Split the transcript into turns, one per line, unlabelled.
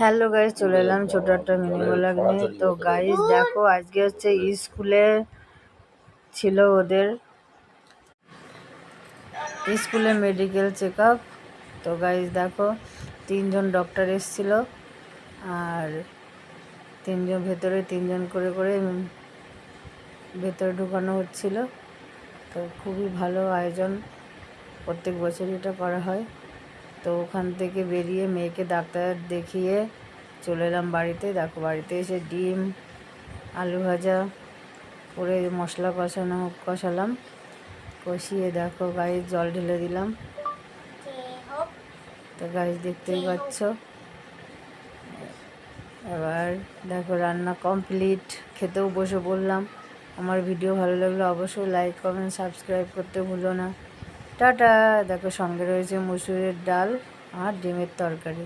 Hello guys চলে এলাম ছোটো একটা মিনি ব্লগ নিয়ে। তো গাইজ দেখো আজকে হচ্ছে স্কুলে ছিল ওদের স্কুলে মেডিকেল চেক আপ তো গাইজ দেখো তিনজন ডক্টর এসছিল আর তিনজন ভেতরে তিনজন করে করে ভেতরে ঢুকানো হচ্ছিল। তো খুবই ভালো আয়োজন। প্রত্যেক বছরই এটা করা হয়। তো ওখান থেকে বেরিয়ে মেয়েকে ডাক্তার দেখিয়ে চলে এলাম বাড়িতে। দেখো, বাড়িতে এসে ডিম, আলু ভাজা করে মশলা কষানো কষালাম। কষিয়ে দেখো, গায়ে জল ঢেলে দিলাম। তো গাছ দেখতেই পাচ্ছ। এবার দেখো, রান্না কমপ্লিট। খেতেও বসে বললাম আমার ভিডিও ভালো লাগলে অবশ্যই লাইক, কমেন্ট, সাবস্ক্রাইব করতে ভুলো না। টাটা দেখো সঙ্গে রয়েছে মুসুরের ডাল আর ডিমের তরকারি।